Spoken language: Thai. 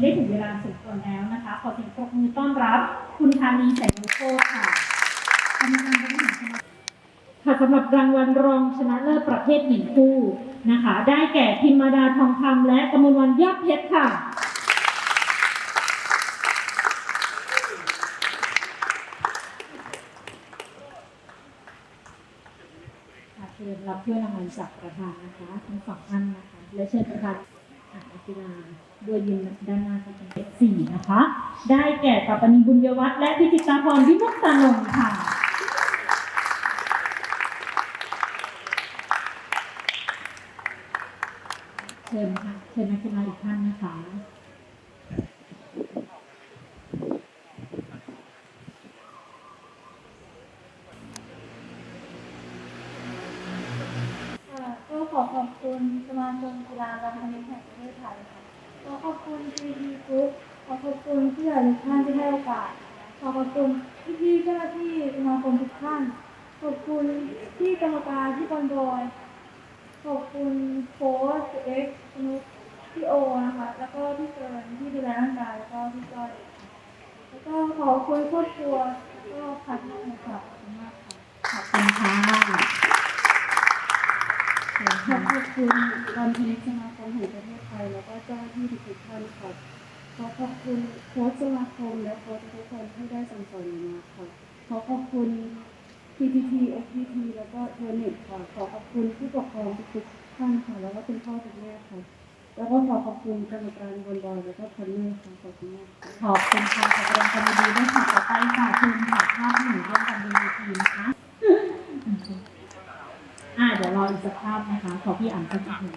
ได้ถึงเวลาสมควรแล้วนะคะ ขอเสียงปรบมือต้อนรับ คุณธานีแสงโลโก้ค่ะกรรมการบริหารค่ะสำหรับรางวัลรองชนะเลิศประเภทหญิงคู่นะคะ ได้แก่พิมมาดาทองคำและกมลวันยอดเพชรค่ะเชิญรับถ้วยรางวัลจากประธานนะคะทั้งสองท่านนะคะและเชิญประธานอ่าน กีฬาด้วยยืนด้านหน้าก็เป็นเลขสี่นะคะ ได้แก่ปัปปณีบุญยวัฒน์และพิจิตาพรวิมุตตานนท์ค่ะเชิญค่ะเชิญนักกีฬาอีกท่านนะคะก็ข อขอบคุณสมาคมกีฬาและพนิชแห่งประเทศไทยค่ะขอขอบคุณทีวีกรุ๊ปขอขอบคุณผู้ใหญ่ทุกท่านที่ให้โอกาส ขอขอบคุณพี่ๆเจ้าหน้าที่สมาคมทุกท่าน ขอบคุณที่กรรมการที่บอลบอย ขอบคุณโค้ชเอ็กซ์นุกพี่โอนะคะ แล้วก็พี่เกินที่ดูแลร่างกายแล้วก็พี่ก้อยแล้วก็ขอบคุณครอบครัวแล้วก็พันธุ์ค่ะขอบคุณมากค่ะ ขอบคุณค่ะเชิญ ขอ ค่ะบคุณการพินิจสมาคมแห่งประเทศไทย แล้วก็เจ้าหน้าที่ทุกท่านค่ะขอขอบคุณโค้ชสมาคมและโค้ชทุกคนที่ได้สั่งสอนมาค่ะขอขอบคุณ PPT FPT แล้วก็เทอร์เน็ตค่ะ ขอขอบคุณผู้ปกครองทุกท่านค่ะ แล้วก็คุณพ่อคุณแม่ค่ะ แล้วก็ขอขอบคุณกรรมการบอลบอลแล้วก็พันเนอร์ค่ะขอบคุณมากขอบคุณค่ะขอแสดงความยินดีด้วยค่ะต่อไปค่ะเชิญถ่ายภาพหนึ่งร่วมกันบนเวทีนะคะอ่าเดี๋ ยวรออีกสักภาพนะคะ ขอพี่อ่านสักหนึ่ง